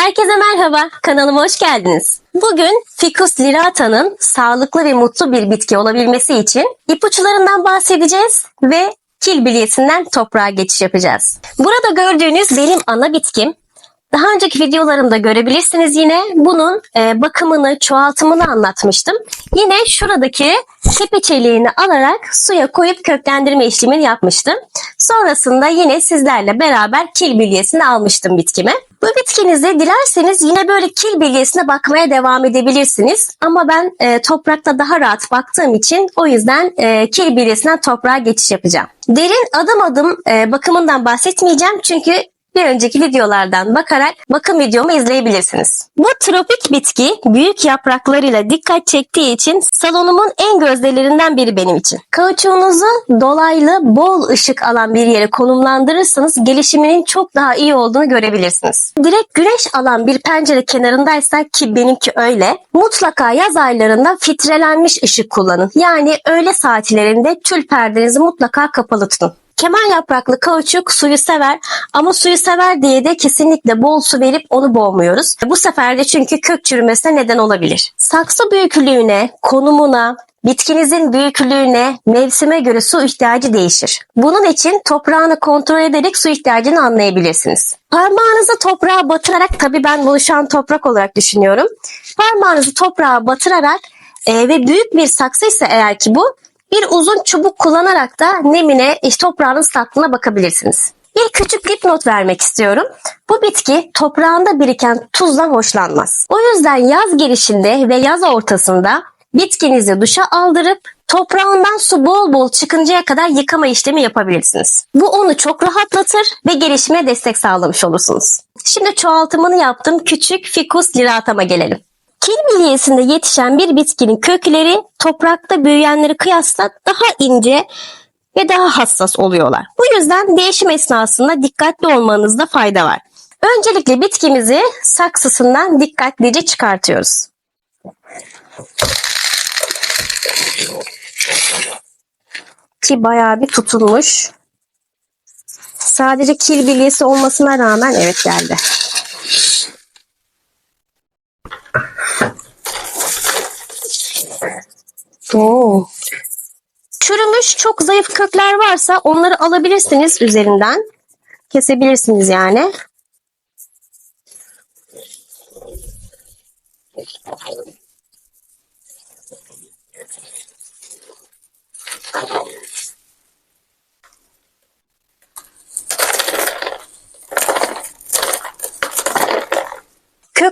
Herkese merhaba, kanalıma hoş geldiniz. Bugün Ficus lirata'nın sağlıklı ve mutlu bir bitki olabilmesi için ipuçlarından bahsedeceğiz ve kil bilyesinden toprağa geçiş yapacağız. Burada gördüğünüz benim ana bitkim. Daha önceki videolarımda görebilirsiniz yine. Bunun e, bakımını, çoğaltımını anlatmıştım. Yine şuradaki tepe çeliğini alarak suya koyup köklendirme işlemini yapmıştım. Sonrasında yine sizlerle beraber kil bilyesini almıştım bitkime. Bu bitkinizi dilerseniz yine böyle kil bilyesine bakmaya devam edebilirsiniz. Ama ben e, toprakta daha rahat baktığım için o yüzden e, kil bilyesinden toprağa geçiş yapacağım. Derin adım adım e, bakımından bahsetmeyeceğim çünkü bir önceki videolardan bakarak bakım videomu izleyebilirsiniz. Bu tropik bitki büyük yapraklarıyla dikkat çektiği için salonumun en gözdelerinden biri benim için. Kauçuğunuzu dolaylı bol ışık alan bir yere konumlandırırsanız gelişiminin çok daha iyi olduğunu görebilirsiniz. Direkt güneş alan bir pencere kenarındaysa ki benimki öyle mutlaka yaz aylarında filtrelenmiş ışık kullanın. Yani öğle saatlerinde tül perdenizi mutlaka kapalı tutun. Kemer yapraklı kauçuk suyu sever ama suyu sever diye de kesinlikle bol su verip onu boğmuyoruz. Bu sefer de çünkü kök çürümesine neden olabilir. Saksı büyüklüğüne, konumuna, bitkinizin büyüklüğüne, mevsime göre su ihtiyacı değişir. Bunun için toprağını kontrol ederek su ihtiyacını anlayabilirsiniz. Parmağınızı toprağa batırarak, tabii ben bunu şu an toprak olarak düşünüyorum. Parmağınızı toprağa batırarak e, ve büyük bir saksı ise eğer ki bu bir uzun çubuk kullanarak da nemine, işte toprağın ıslaklığına bakabilirsiniz. Bir küçük dipnot vermek istiyorum. Bu bitki toprağında biriken tuzdan hoşlanmaz. O yüzden yaz girişinde ve yaz ortasında bitkinizi duşa aldırıp toprağından su bol bol çıkıncaya kadar yıkama işlemi yapabilirsiniz. Bu onu çok rahatlatır ve gelişime destek sağlamış olursunuz. Şimdi çoğaltımını yaptığım küçük Ficus liratama gelelim. Kil bilyesinde yetişen bir bitkinin kökleri toprakta büyüyenleri kıyasla daha ince ve daha hassas oluyorlar. Bu yüzden değişim esnasında dikkatli olmanızda fayda var. Öncelikle bitkimizi saksısından dikkatlice çıkartıyoruz. Ki bayağı bir tutulmuş. Sadece kil bilyesi olmasına rağmen evet geldi. Oo. Çürümüş çok zayıf kökler varsa onları alabilirsiniz üzerinden. Kesebilirsiniz yani.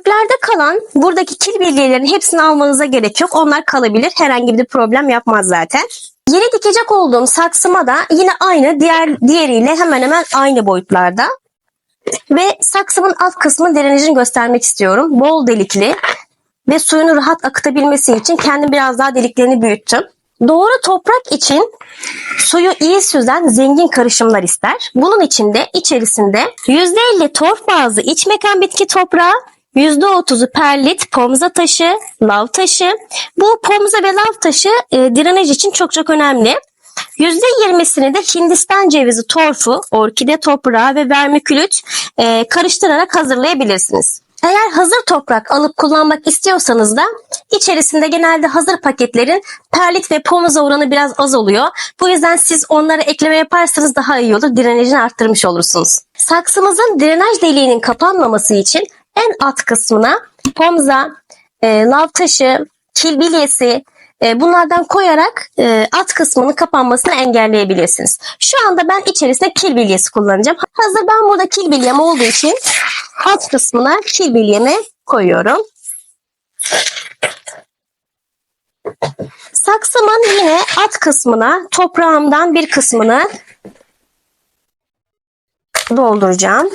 Köklerde kalan buradaki kil bilyelerin hepsini almanıza gerek yok. Onlar kalabilir. Herhangi bir problem yapmaz zaten. Yeni dikecek olduğum saksıma da yine aynı diğer diğeriyle hemen hemen aynı boyutlarda. Ve saksımın alt kısmı drenajını göstermek istiyorum. Bol delikli ve suyunu rahat akıtabilmesi için kendim biraz daha deliklerini büyüttüm. Doğru toprak için suyu iyi süzen zengin karışımlar ister. Bunun için de içerisinde %50 torf bazlı iç mekan bitki toprağı, %30'u perlit, pomza taşı, lav taşı. Bu pomza ve lav taşı e, drenaj için çok çok önemli. %20'sini de Hindistan cevizi torfu, orkide toprağı ve vermikülüt e, karıştırarak hazırlayabilirsiniz. Eğer hazır toprak alıp kullanmak istiyorsanız da içerisinde genelde hazır paketlerin perlit ve pomza oranı biraz az oluyor. Bu yüzden siz onlara ekleme yaparsanız daha iyi olur. Drenajını arttırmış olursunuz. Saksımızın drenaj deliğinin kapanmaması için en alt kısmına pomza, e, lav taşı, kil bilyesi e, bunlardan koyarak e, alt kısmının kapanmasını engelleyebilirsiniz. Şu anda ben içerisine kil bilyesi kullanacağım. Hazır ben burada kil bilyem olduğu için alt kısmına kil bilyemi koyuyorum. Saksımın yine alt kısmına toprağımdan bir kısmını dolduracağım.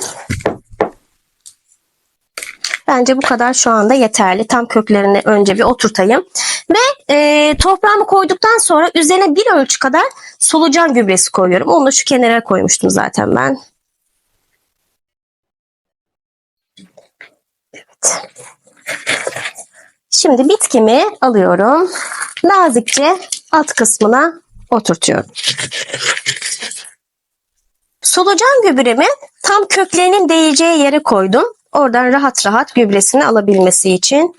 Bence bu kadar şu anda yeterli. Tam köklerini önce bir oturtayım. Ve e, toprağımı koyduktan sonra üzerine bir ölçü kadar solucan gübresi koyuyorum. Onu da şu kenara koymuştum zaten ben. Evet. Şimdi bitkimi alıyorum. Nazikçe alt kısmına oturtuyorum. Solucan gübremi tam köklerinin değeceği yere koydum. Oradan rahat rahat gübresini alabilmesi için.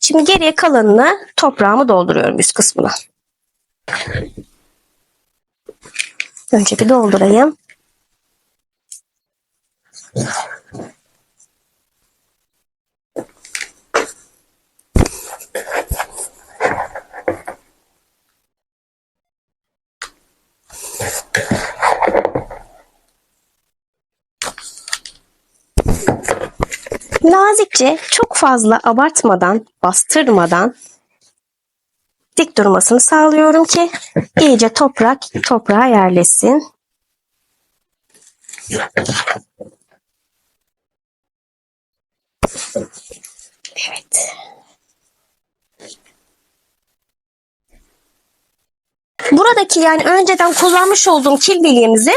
Şimdi geriye kalanını toprağımı dolduruyorum üst kısmına. Önce bir doldurayım. Nazikçe çok fazla abartmadan, bastırmadan dik durmasını sağlıyorum ki iyice toprak toprağa yerleşsin. Evet. Buradaki yani önceden kullanmış olduğum kil bilyemizi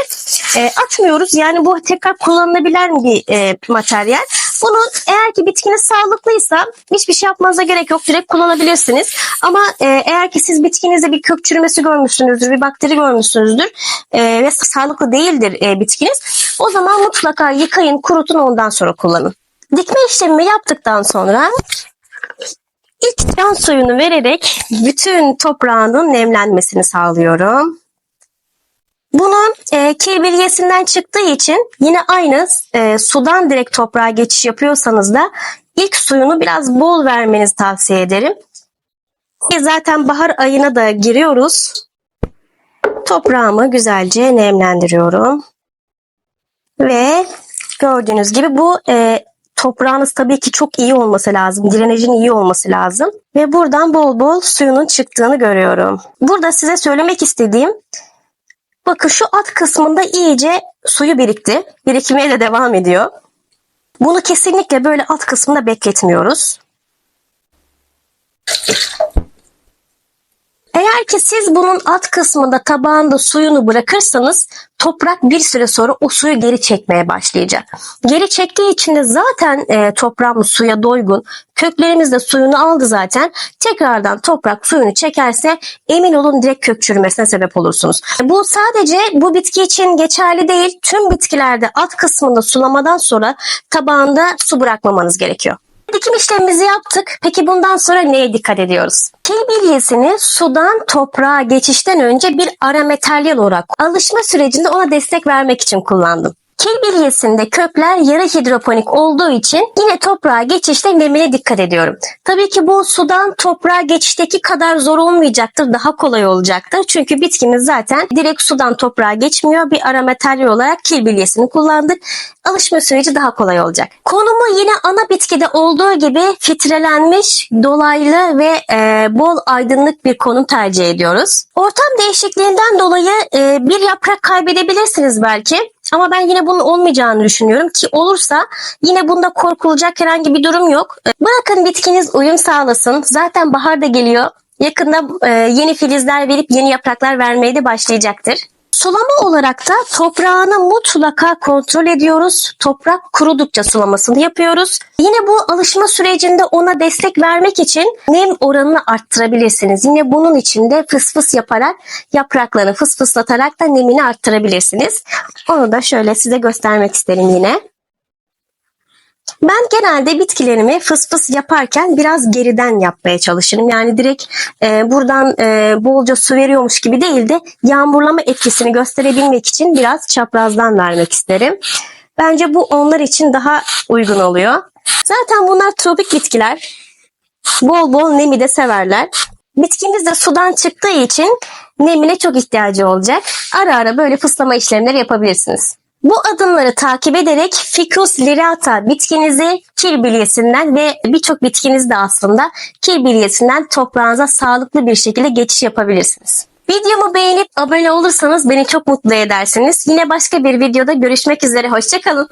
e, atmıyoruz. Yani bu tekrar kullanılabilen bir e, materyal. Bunu eğer ki bitkiniz sağlıklıysa hiçbir şey yapmanıza gerek yok. Direkt kullanabilirsiniz. Ama e, eğer ki siz bitkinizde bir kök çürümesi görmüşsünüzdür, bir bakteri görmüşsünüzdür e, ve sağlıklı değildir e, bitkiniz. O zaman mutlaka yıkayın, kurutun ondan sonra kullanın. Dikme işlemimi yaptıktan sonra ilk can suyunu vererek bütün toprağının nemlenmesini sağlıyorum. Bunun e, kil bilyesinden çıktığı için yine aynı e, sudan direkt toprağa geçiş yapıyorsanız da ilk suyunu biraz bol vermenizi tavsiye ederim. Ki zaten bahar ayına da giriyoruz. Toprağımı güzelce nemlendiriyorum. Ve gördüğünüz gibi bu e, toprağınız tabii ki çok iyi olması lazım. Direnecin iyi olması lazım. Ve buradan bol bol suyunun çıktığını görüyorum. Burada size söylemek istediğim bakın şu alt kısmında iyice suyu birikti. Birikmeye de devam ediyor. Bunu kesinlikle böyle alt kısmında bekletmiyoruz. Eğer ki siz bunun alt kısmında tabağında suyunu bırakırsanız toprak bir süre sonra o suyu geri çekmeye başlayacak. Geri çektiği için de zaten e, toprağımız suya doygun. Köklerimiz de suyunu aldı zaten. Tekrardan toprak suyunu çekerse emin olun direkt kök çürümesine sebep olursunuz. Bu sadece bu bitki için geçerli değil. Tüm bitkilerde alt kısmında sulamadan sonra tabağında su bırakmamanız gerekiyor. Dikim işlemimizi yaptık. Peki bundan sonra neye dikkat ediyoruz? Kil bilyesini sudan toprağa geçişten önce bir ara materyal olarak alışma sürecinde ona destek vermek için kullandım. Kil bilyesinde kökler yarı hidroponik olduğu için yine toprağa geçişte nemine dikkat ediyorum. Tabii ki bu sudan toprağa geçişteki kadar zor olmayacaktır, daha kolay olacaktır. Çünkü bitkimiz zaten direkt sudan toprağa geçmiyor. Bir ara materyal olarak kil bilyesini kullandık. Alışma süreci daha kolay olacak. Konumu yine ana bitkide olduğu gibi filtrelenmiş, dolaylı ve e, bol aydınlık bir konum tercih ediyoruz. Ortam değişikliğinden dolayı e, bir yaprak kaybedebilirsiniz belki. Ama ben yine bunun olmayacağını düşünüyorum ki olursa yine bunda korkulacak herhangi bir durum yok. E, Bırakın bitkiniz uyum sağlasın. Zaten bahar da geliyor. Yakında e, yeni filizler verip yeni yapraklar vermeye de başlayacaktır. Sulama olarak da toprağını mutlaka kontrol ediyoruz. Toprak kurudukça sulamasını yapıyoruz. Yine bu alışma sürecinde ona destek vermek için nem oranını arttırabilirsiniz. Yine bunun için de fıs fıs yaparak yapraklarını fıs fıslatarak da nemini arttırabilirsiniz. Onu da şöyle size göstermek isterim yine. Ben genelde bitkilerimi fıs fıs yaparken biraz geriden yapmaya çalışırım. Yani direkt e, buradan e, bolca su veriyormuş gibi değil de yağmurlama etkisini gösterebilmek için biraz çaprazdan vermek isterim. Bence bu onlar için daha uygun oluyor. Zaten bunlar tropik bitkiler. Bol bol nemi de severler. Bitkimiz de sudan çıktığı için nemine çok ihtiyacı olacak. Ara ara böyle fıslama işlemleri yapabilirsiniz. Bu adımları takip ederek Ficus lirata bitkinizi kil bilyesinden ve birçok bitkiniz de aslında kil bilyesinden toprağınıza sağlıklı bir şekilde geçiş yapabilirsiniz. Videomu beğenip abone olursanız beni çok mutlu edersiniz. Yine başka bir videoda görüşmek üzere. Hoşçakalın.